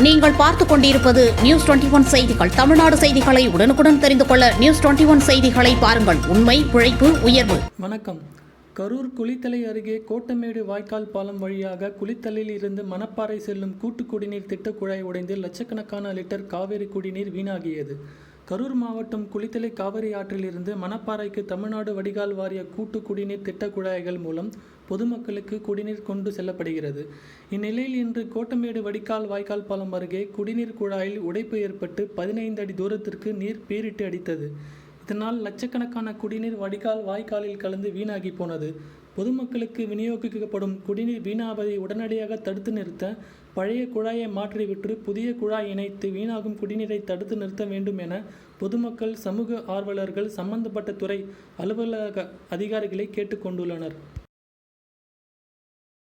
நீங்கள் பார்த்துக் கொண்டிருப்பது நியூஸ் டுவெண்டி ஒன் செய்திகள். தமிழ்நாடு செய்திகளை உடனுக்குடன் தெரிந்து கொள்ள நியூஸ் டுவெண்டி ஒன் செய்திகளை பாருங்கள். உண்மை உழைப்பு உயர்வு. வணக்கம். கரூர் குளித்தலை அருகே கோட்டமேடு வாய்க்கால் பாலம் வழியாக குளித்தலையில் இருந்து மணப்பாறை செல்லும் கூட்டு குடிநீர் திட்ட குழாய் உடைந்து லட்சக்கணக்கான லிட்டர் காவிரி குடிநீர் வீணாகியது. கரூர் மாவட்டம் குளித்தலை காவிரி ஆற்றிலிருந்து மணப்பாறைக்கு தமிழ்நாடு வடிகால் வாரிய கூட்டு குடிநீர் திட்ட குழாய்கள் மூலம் பொதுமக்களுக்கு குடிநீர் கொண்டு செல்லப்படுகிறது. இந்நிலையில் இன்று கோட்டமேடு வடிகால் வாய்க்கால் பாலம் அருகே குடிநீர் குழாயில் உடைப்பு ஏற்பட்டு பதினைந்து அடி தூரத்திற்கு நீர் பீரிட்டு அடித்தது. இதனால் லட்சக்கணக்கான குடிநீர் வடிகால் வாய்க்காலில் கலந்து வீணாகி போனது. பொதுமக்களுக்கு விநியோகிக்கப்படும் குடிநீர் வீணாவதை உடனடியாக தடுத்து நிறுத்த பழைய குழாயை மாற்றிவிட்டு புதிய குழாய் இணைத்து வீணாகும் குடிநீரை தடுத்து நிறுத்த வேண்டும் என பொதுமக்கள் சமூக ஆர்வலர்கள் சம்பந்தப்பட்ட துறை அலுவலக அதிகாரிகளை கேட்டுக்கொண்டுள்ளனர்.